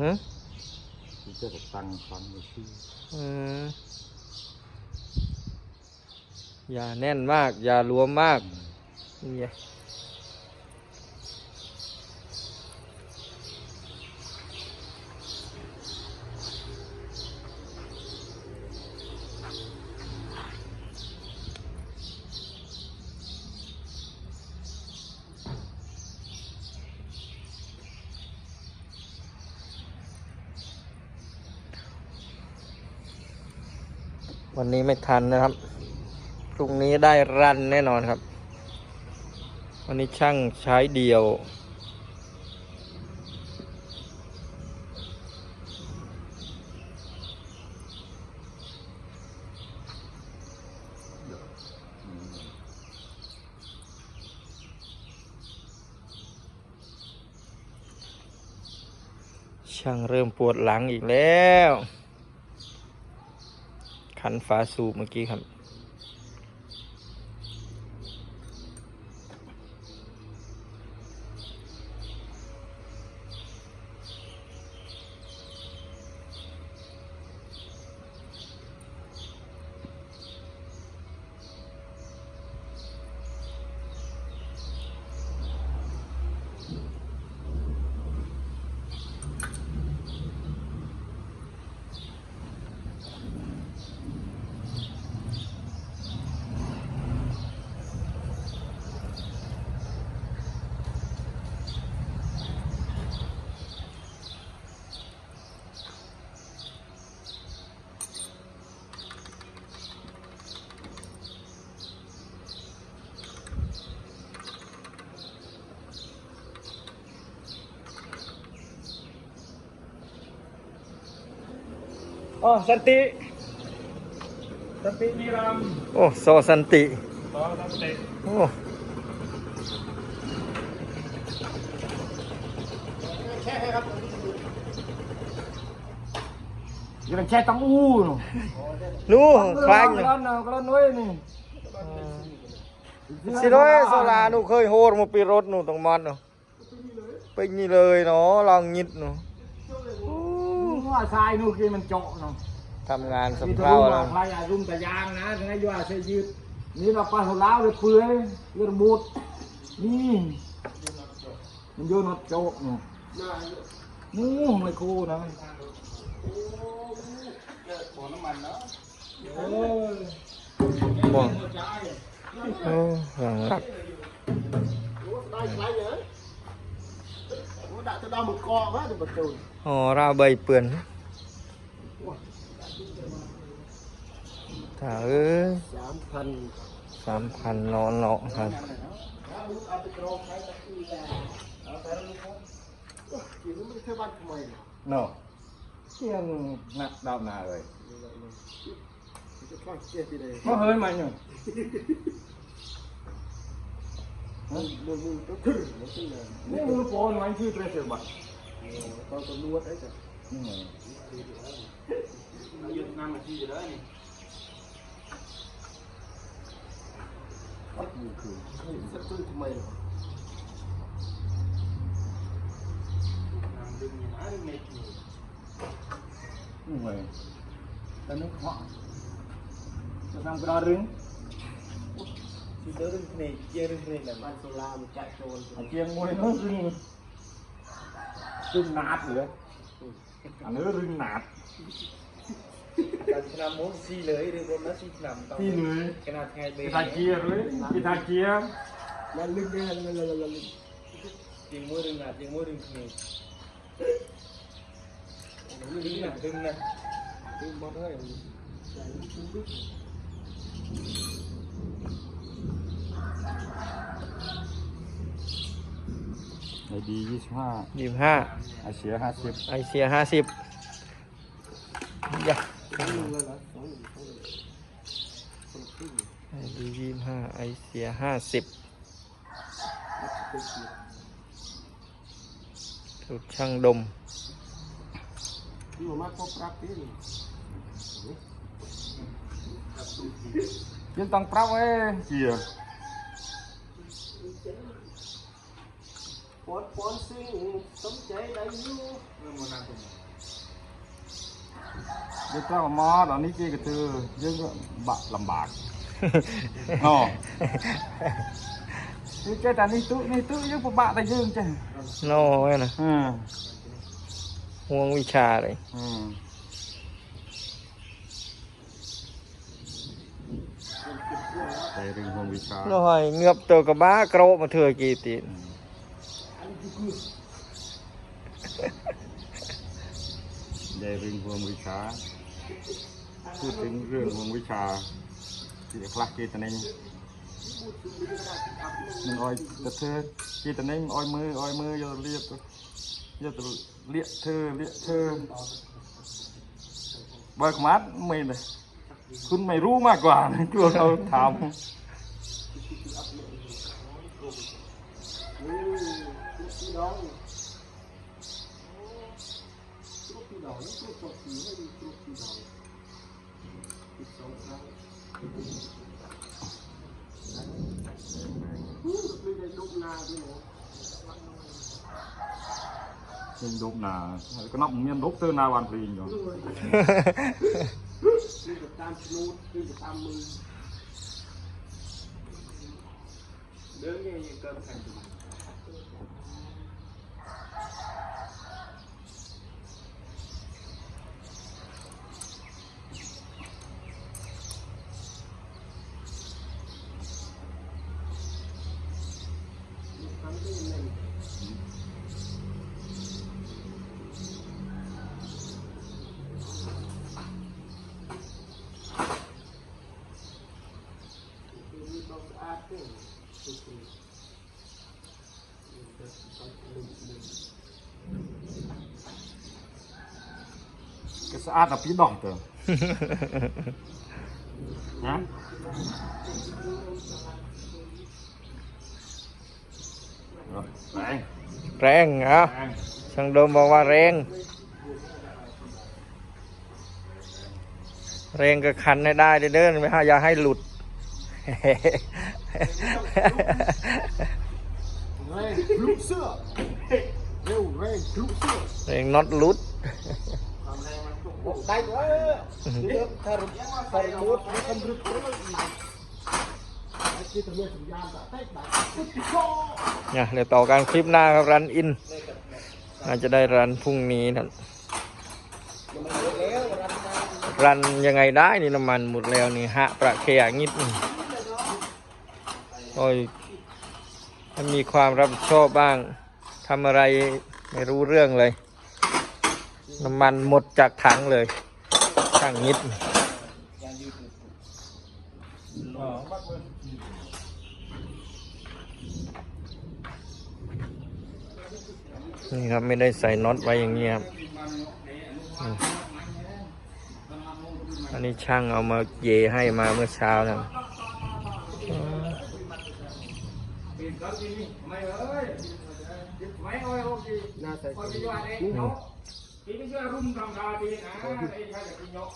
ฮะที่จะตั้งฟังอยู่ที่อืมอย่าแน่นมาก อย่ารวมมากนี่ไง วันนี้ไม่ทันนะครับพรุ่งนี้ได้รันแน่นอนครับ วันนี้ช่างใช้เดียว ช่างเริ่มปวดหลังอีกแล้ว คันฝาสูบเมื่อกี้ครับ อ๋อสันติสันตินิรัม โอ้โซสันติ ต่อสันติ โอ้ แช่ครับยังแช่ต้องอู้เนาะ นู่คลาง กระนกระน้อยนี่ สิร้อยโซลาหนูเคยโหดมาปีรถหนูตรงมันหนูไปนี่เลยเนาะลองงิดหนู ว่าทรายนู่นคือมันเจาะเนาะทำงานมีสำตะเภาลุ่มแล้อะวไรอะรุ่มแต่ยางนะถึงไอ้ยว่าใช้ยืดนี่เราปลาหัวล้าวเลยเปื่อยเลือดบูดนี่มันโยนหัดโจกเนาะนู้ไม่คู่นะเออบ่งโอ้หลังรัก ได้ไรเหรอ ว่า đã tới đâu một co quá thì bật trời อ๋อราใบเปื่อนถ้าเอ้ย giảm phần สามพันนอนเนาะครับ chỉ có mấy thứ bánh của នេះមើលបងមិនគឺ treasure បាត់គាត់ទៅលួតអីចាហ្នឹងហើយយកឆ្នាំមកជីដែរនេះអត់យល់គឺសិតទៅថ្មីឆ្នាំដូចនេះហើយមេឃនេះហ្នឹងហើយតែនឹងខកទៅតាមក្ររឿង គឺទៅនឹងគ្នាជានឹងគ្នាតែបានសូឡាមកចាក់ចូលជាងមួយនោះគឺគឺណាត់លើអានេះរឹងណាត់តែឆ្នាំមុនស៊ីលើឬក៏ណាស៊ីឆ្នាំតោះស៊ីលើគេថាថ្ងៃបេគេថាជាឬគេថាជាឡើងលឹកឡើងឡើងជាងមួយរឹងណាត់ជាងមួយរឹងគ្នារឹងណាស់រឹងណាស់រឹងមកហើយតែគឺ ไอดียี่สิบห้ายี่สิบห้าไอเสียห้าสิบไอเสียห้าสิบยะไอดียี่สิบห้าไอเสียห้าสิบถูกช่างดมที่ผมมาพบรักที่ยังต้องปรับเอ้เจียปอนปอนซิ่งสมใจได้อยู่เดี๋ยวเจ้ามาตอนนี้กี่กระตือยั ពាន់ពាន់ស៊ីងសុំចៃដៃយូនឹងមកណាទៅយើងត្រូវមកដល់នេះគេកទើយើងបាក់លំបាកណូគឺចេះតែនេះទូនេះទូយើងពិបាកតែយើងចេះណូហ្នឹងណាហួងវិឆាទេហឹមតែរឿងហួងវិឆានោះហើយងើបទៅកបាក្រោកមកធ្វើគេទៀត จเรื่องของวิชา พูดถึงเรื่องของวิชาที่คลาสกีตนเองมันอ้อยแต่เธอกีตนเองอ้อยมืออ้อยมืออย่าเรียกอย่าเรียกเธอเรียกเธอ บอยขมัดไม่เลยคุณไม่รู้มากกว่านะกลัวเราถาม Tupi dong. Tupi dong, itu kopi ini tupi dong. Itu kan. Mình đốt là cái nóc mình đốt từ nào ăn liền rồi. Đi được 80, đi được 80. Đến nghe cơm thành. ก็สะอาดนะพี่ดองเตอฮะแรงแรงเอะแรงช่างโดมบอกว่าแรง แรงก็คันให้ได้เด้อไม่ให้อย่าให้หลุดเร่งคลุกเสื้อเร็วเร่งคลุกเสื้อแรงน็อตหลุดบอก ได้เว้ยเดี๋ยวถ้าถ้าหมดมันทำรึกเลยไอ้ที่ทำเรื่องสัญญาณแบบเต้นแบบตุ๊กเนี่ยเดี๋ยวต่อการคลิปหน้าครับรันอิน น่าจะได้รันพรุ่งนี้นะรันยังไงได้นี่น้ำมันหมดแล้วนี่ฮะประเคียงิดนี่โอ้ยมีความรับผิดชอบบ้างทำอะไรไม่รู้เรื่องเลย น้ำมันหมดจากถังเลยช่างงิดนี่ครับไม่ได้ใส่น็อตไว้อย่างเงี้ยครับ อันนี้ช่างเอามาเยให้มาเมื่อเช้านะน่าใส่ Thì bây giờ rung cầm ra thì à, đây hay là cái nhọ.